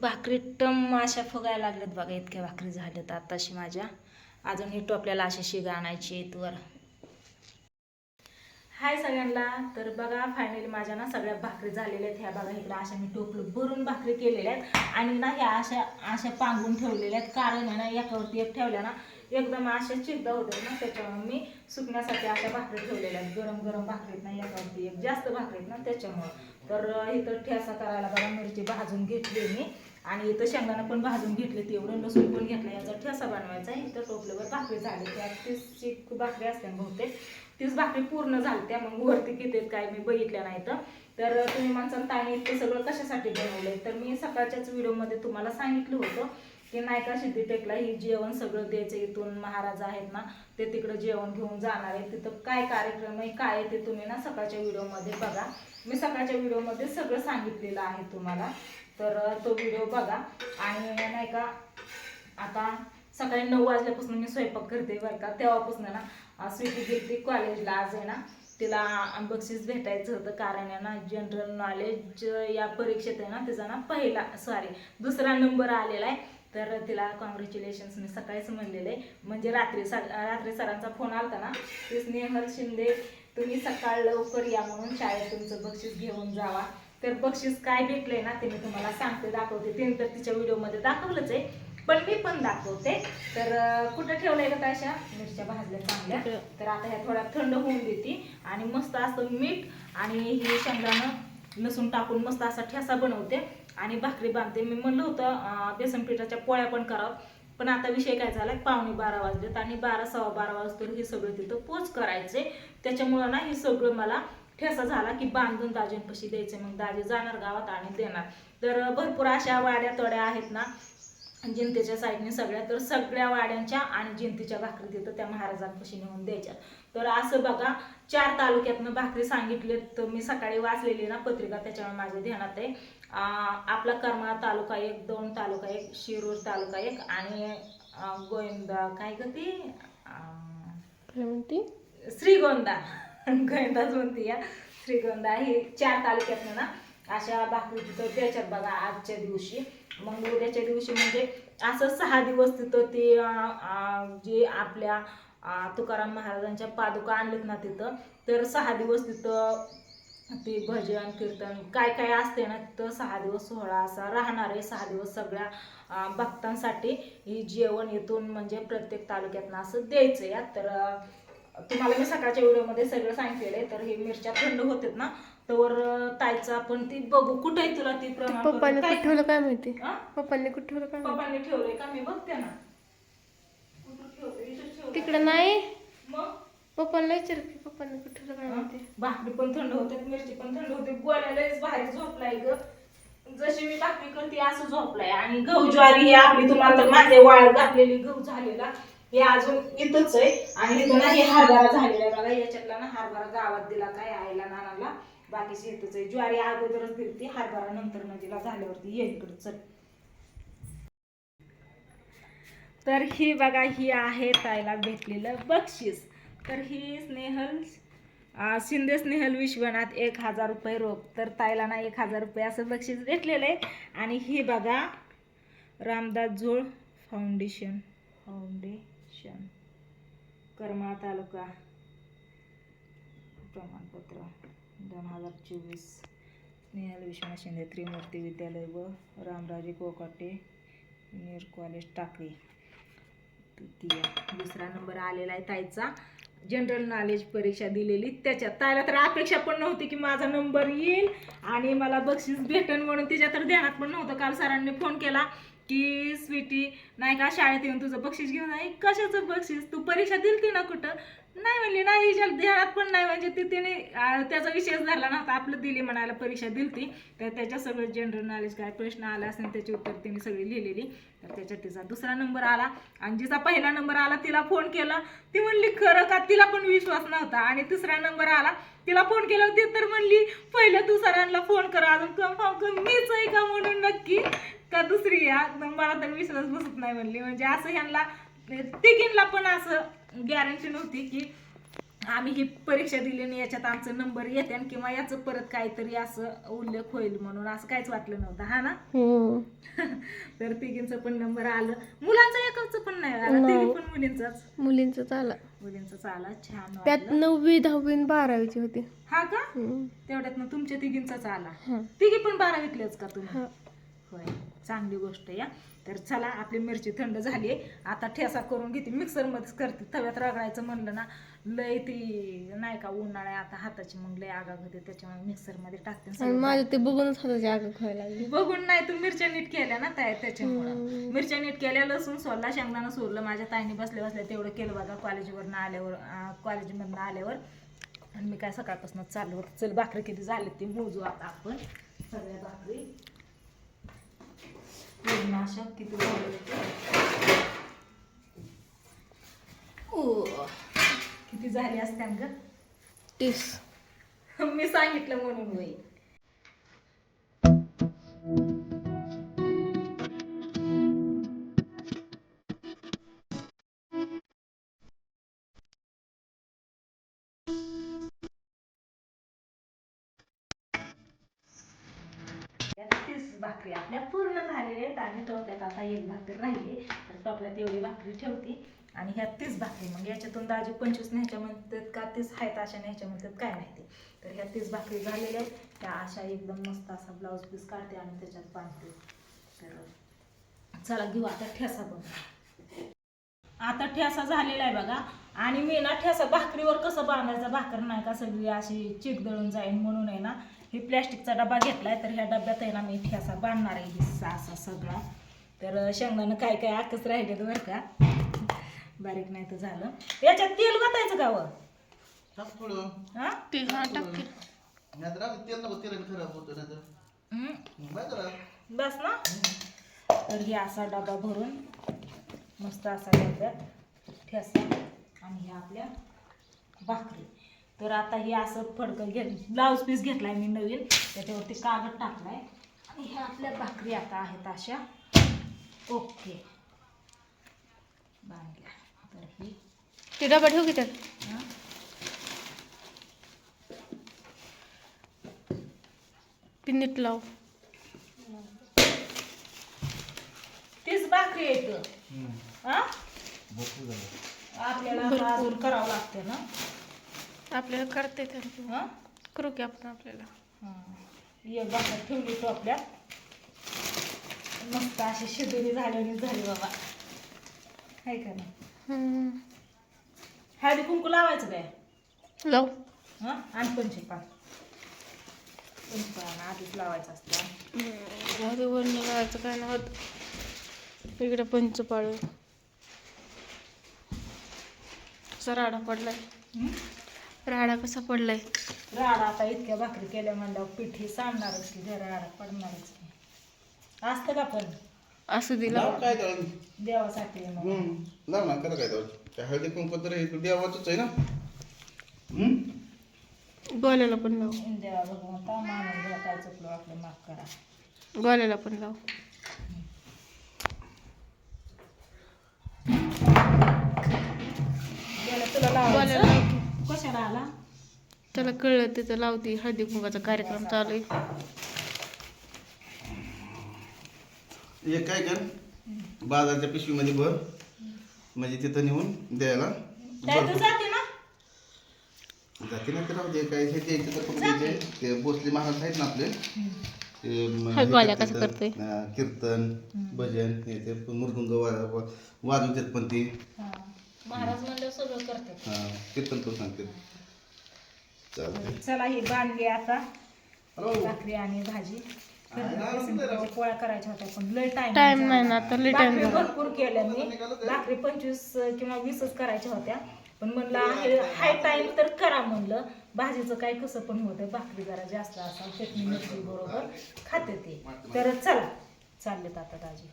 भाकरी टम अशा फुगायला लागल्यात बघा इतक्या भाकरी झाल्यात आत्ताशी माझ्या. अजून हे टोपल्याला अशी शिगा आणायची आहेत वर. हाय सगळ्यांना तर बघा फायनली माझ्या ना सगळ्या भाकरी झालेल्या आहेत. ह्या बघा इकडे अशा मी टोपलं भरून भाकरी केलेल्या आहेत. आणि ना ह्या अशा अशा पांगून ठेवलेल्या आहेत. कारण आहे ना एकावरती एक ठेवल्या ना एकदम अशा चिद्दा होतात ना त्याच्यामुळे मी सुकण्यासाठी अशा भाकरी ठेवलेल्या आहेत. गरम गरम भाकरीत ना एकावरती एक. जास्त भाकरीत ना त्याच्यामुळं. तर इथं ठेसा करायला बघा मिरची भाजून घेतली मी. आणि इथं शेंगदाणा पण भाजून घेतले तेवढं लसूण पण घेतलं याचा ठेसा बनवायचा आहे. इथं टोपल्यावर भाकरी झाली त्या तीसची भाकरी असते ना बहुतेक. तीच भाकरी पूर्ण झाली त्या मग वरती किती काय मी बघितल्या नाही तर तर तुम्ही माणसाला ताणी इतकं सगळं कशासाठी बनवलंय? तर मी सकाळच्याच व्हिडिओमध्ये तुम्हाला सांगितलं होतं की नायका सिद्धीटेकला ही जेवण सगळं द्यायचं इथून महाराज आहेत ना ते तिकडं जेवण घेऊन जाणार आहे तिथं काय कार्यक्रम आहे काय आहे ते तुम्ही ना सकाळच्या व्हिडिओमध्ये बघा. मी सकाळच्या व्हिडिओमध्ये सगळं सांगितलेलं आहे तुम्हाला. तर तो व्हिडिओ बघा. आणि नाही का आता सकाळी नऊ वाजल्यापासून मी स्वयंपाक करते बरं का. तेव्हापासून ना स्वीटी गेली कॉलेजला आज आहे ना तिला बक्षीस भेटायचं होतं. कारण आहे ना जनरल नॉलेज या परीक्षेत आहे ना तिचा ना पहिला सॉरी दुसरा नंबर आलेला आहे. तर तिला कॉंग्रॅच्युलेशन्स मी सकाळीच म्हणलेले. म्हणजे रात्री सा रात्री सरांचा फोन आलता ना ते स्नेहल शिंदे तुम्ही सकाळ लवकर या म्हणून शाळेत तुमचं बक्षीस घेऊन जावा. तर बक्षीस काय भेटलंय ना ते मी तुम्हाला सांगते दाखवते. तिने तर तिच्या व्हिडिओमध्ये दाखवलंच आहे पण मी पण दाखवते. तर कुठं ठेवलंय का अशा मिरच्या भाजल्या चांगल्या. तर आता ह्या थोड्या थंड होऊन देते आणि मस्त असं मीठ आणि हे शेंगदाणं लसूण टाकून मस्त असा ठेसा बनवते आणि भाकरी बांधते. मी म्हणलं होतं बेसन पिठाच्या पोळ्या पण करावं पण आता विषय काय झाला पावणे बारा वाजलेत आणि बारा सव्वा बारा वाजता हे सगळं तिथं पोच करायचे त्याच्यामुळं ना हे सगळं मला ठेसा झाला की बांधून दाजींपाशी द्यायचे मग दाजी जाणार गावात आणि देणार. तर भरपूर अशा वाड्या तोड्या आहेत ना जिंतीच्या साईडने सगळ्या तर सगळ्या वाड्यांच्या आणि जिंतीच्या भाकरी तिथं त्या महाराजांपाशी नेऊन द्यायच्या. तर असं बघा चार तालुक्यातनं भाकरी सांगितले तर मी सकाळी वाचलेली ना पत्रिका त्याच्यामुळे माझ्या ध्यानात आहे. आपला करमाळा तालुका एक दोन तालुका एक शिरूर तालुका एक आणि गोविंदा काय ग ती? श्रीगोंदा. गोविंदाच म्हणते या. श्रीगोंदा हे चार तालुक्यातनं ना अशा भाकरी तिथं त्याच्यात बघा आजच्या दिवशी. मग उद्याच्या दिवशी म्हणजे असं सहा दिवस तिथं ते जे आपल्या तुकाराम महाराजांच्या पादुका आणलेत ना तिथं तर सहा दिवस तिथं ते भजन कीर्तन काय काय असते ना तिथं सहा दिवस सोहळा असा राहणार आहे. सहा दिवस सगळ्या भक्तांसाठी ही जेवण येथून म्हणजे प्रत्येक तालुक्यातनं असं द्यायचं या तर तुम्हाला मी सकाळच्या व्हिडिओमध्ये सगळं सांगितलेलं आहे तर हे मिरच्या थंड होतात ना तर तायचं आपण ती बघू. कुठे आहे तुला ती प्रमाण? पप्पाने काय कुठं ठेवलं काय माहिती? पप्पांनी कुठं ठेवलं काय पप्पांनी ठेवलंय का? मी बघते ना. तिकडं नाही? मग? पप्पांना विचार की पप्पांनी कुठं ठेवलं काय माहिती? भाकरी पण थंड होते मिरची पण थंड होते. गोळ्यालाच भारी झोपलाय ग. जशी मी भाकरी करते असं झोपलाय. आणि गहू ज्वारी ही आपली तुम्हाला तर माझे वाळ घातलेली गहू झालेला. हे अजून इथंच आहे. आणि इथं ना हे हरभरा झालेला आहे बघा याच्यातला ना हरभरा गावात दिला काय आईला नानाला. बाकीची इथंच आहे. ज्वारी अगोदरच दिली हरभरा नंतर नदीला झाल्यावरती ये इकडे चल. तर ही बघा ही आहे ताईला भेटलेलं बक्षीस. तर ही स्नेहल शिंदे स्नेहल विश्वनाथ एक हजार रुपये रोख. तर ताईला ना एक हजार रुपये असं बक्षीस भेटलेलं आहे. आणि ही बघा रामदास जोळ फाउंडेशन. फाउंडेशन करमाळा तालुका प्रमाणपत्र. दोन हजार चोवीस. निहाल विश्वनाथ शिंदे त्रिमूर्ती विद्यालय व रामराजे कोकाटे नीर कॉलेज टाकळी. तृतीय. दुसरा नंबर आलेला आहे ताईचा. जनरल नॉलेज परीक्षा दिलेली. त्याच्यात ताईला तर अपेक्षा पण नव्हती की माझा नंबर येईल. आणि मला बक्षीस भेटेल म्हणून तिच्या तर ध्यानात पण नव्हतं. काल सरांनी फोन केला. की स्वीटी नाही का शाळेत येऊन तुझं बक्षीस घेऊन आई कशाचं बक्षीस? तू परीक्षा दिलती ना कुठं? नाही म्हणली नाही हिच्या ध्यानात पण नाही. म्हणजे ती तिने त्याचा विषयच धरला नव्हता. आपलं दिली म्हणायला परीक्षा दिलती. तर त्याच्या सगळं जनरल नॉलेज काय प्रश्न आला असेल त्याची उत्तर तिने सगळी लिहिलेली. तर त्याच्यात तिचा दुसरा नंबर आला. आणि जिचा पहिला नंबर आला तिला फोन केला. ती म्हणली खरं का? तिला पण विश्वास नव्हता. आणि तिसरा नंबर आला. तिला फोन केला ती तर म्हणली पहिलं तू सरांना फोन कर. अजून कन्फर्म कर. मीच आहे का म्हणून नक्की? का दुसरी या मला तर विश्वास बसत नाही म्हणली. म्हणजे असं ह्यांना तिघींना पण असं गॅरंटी नव्हती की आम्ही ही परीक्षा दिली आणि याच्यात आमचं नंबर येते आणि किंवा याचं परत काहीतरी असं उल्लेख होईल म्हणून असं काहीच वाटलं नव्हतं. हा ना? हम्म. तर तिघींचं पण नंबर आलं. मुलांचं एकच पण नाही आला. नाही. तिघी पण मुलींचाच. मुलींचं आला. मुलींचाच आला. छान त्यात. नववी दहावी बारावीची होती. हा का? हम्म. तेवढ्यात मग तुमच्या तिघींचाच आला. हा. तिघी पण बारा विकलेच का तुम्ही? हा. होय. चांगली गोष्ट या. तर चला आपली मिरची थंड झाली आता ठेसा करून घेते. मिक्सरमध्येच करते. तव्यात रगडायचं म्हणलं ना लय ती नाही का उन्हाळा आहे आता हाताची मग लय आगाग होते त्याच्यामुळे मिक्सरमध्ये टाकते. माझं ते बघूनच हाताची आग खायला बघून नाही तू मिरच्या नीट केल्या ना त्या त्याच्यामुळं. मिरच्या नीट केल्या लसूण सोलला शेंगदाणा सोडलं माझ्या ताईने बसल्या बसल्या तेवढं केलं बघा कॉलेजवरनं आल्यावर कॉलेजमधनं आल्यावर. आणि मी काय सकाळपासून चालू होतं. चल भाकरी किती झाले ते मोजू आता आपण. सगळ्या भाकरी. अशा किती झाले? ओ किती झाली असत्या ग? तीस. मी सांगितलं म्हणून होई या तीस भाकरी आपल्या पूर्ण झालेल्या आहेत आणि टोपल्यात आता एक भाकरी राहिली. तर टोपल्यात एवढी भाकरी ठेवते. आणि ह्या तीस भाकरी. मग याच्यातून दाजी पंचवीस न्यायच्या म्हणतात का तीस आहेत अशा न्यायच्या म्हणतात काय माहिती. तर ह्या तीस भाकरी झालेल्या आहेत. त्या अशा एकदम मस्त असा ब्लाऊज पीस काढते आणि त्याच्यात बांधते. तर चला घेऊ आता ठेसा बनवू आता ठेसा झालेला आहे बघा. आणि मी ना ठेसा भाकरीवर कसं बांधायचा? भाकर नाही का सगळी अशी चिक दळून जाईल म्हणून आहे ना. ही प्लॅस्टिकचा डबा घेतलाय तर ह्या डब्यात आहे ना मी ठेसा बांधणार आहे हिस्सा असा सगळा. तर शेंगदाणं काय काय आकच राहिले बरं का. बारीक नाही तर झालं. याच्यात तेल वाटायचं का व? टाक थोडं. हा? ते हा टाकते नाहीतर आम्ही तेल नको तेल खराब होतं नाहीतर हम्म. मग काय करा बस ना. तर हे असा डबा भरून मस्त असा डब्यात ठेसा आणि ह्या आपल्या भाकरी. तर आता हे असं फडकं घे ब्लाऊज पीस घेतलाय मी नवीन. त्याच्यावरती कागद टाकलाय. आणि ह्या आपल्या भाकरी आता आहेत अशा. ओके. बांधल्या तर ही. ते डबा ठेव की त्यात? हा. पिन्नीत लाव. तीच भाकरी येत हा? आपल्याला करावं लागते ना. आपल्याला करता येते हा? करू की आपण आपल्याला. हं. एक भाकर ठेवली टोपल्यात मस्त अशी शिदोरी झालेली झाली बाबा. हाय का नाही. हळदी कुंकू लावायचं काय? लाव. हं? आणि पंचपान पंचपान आधीच लावायचं असतं. दे वरण लावायचं काय नाही होत. इकडे पंच पाळू कसा राडा पडलाय? राडा कसा पडलाय? राडा आता इतक्या भाकरी केल्या म्हणल्यावर पिठी सांडणारच की जरा राडा पडणारच की. असतं का पण? असं दिला लाव काय त्याला देवासाठी आहे म्हणून. हम्म. लाव ना करा काय त्याला त्या हळदी कुंकू तर हे देवाचंच आहे ना? हम्म? गोल्याला पण लाव. देवा भगवंता मानून घ्या काय चुकलो आपलं माफ करा. गोल्याला पण लाव. गेलं तुला गोल्याला लावायचं लाव. की. कशाला आला? त्याला कळलं तिथं लावती हळदी कुंकाचा कार्यक्रम चालू आहे. हे काय कर बाजारच्या पिशवीमध्ये भर म्हणजे तिथं नेऊन द्यायला तू जाते ना? जाते ना तर काय हे द्यायचे तर फक्त द्यायचे ते भोसले महाराज आहेत ना आपले. ते म- हाय हे गोल्या करतात, कसं करतोय? अं, कीर्तन भजन हे ते मृदुंग वाजवतात पण ते. हा. महाराज म्हणलं सगळं करतात. हा, कीर्तन करून सांगते चला ही बांधली आता. भाकरी आणि भाजी. ना, त्याच्या पोळ्या करायच्या होत्या पण लय टाइम टाइम नाही ना आता लय टाइम झाला. भरपूर केल्या मी. भाकरी पंचवीस किंवा वीसच करायच्या होत्या. पण म्हणलं आहे हाय टाइम तर करा म्हणलं. भाजीचं काय कसं पण होतं भाकरी जरा जास्त असा चटणी मिरची बरोबर खाते ते. तर चला चाललेत आता दाजी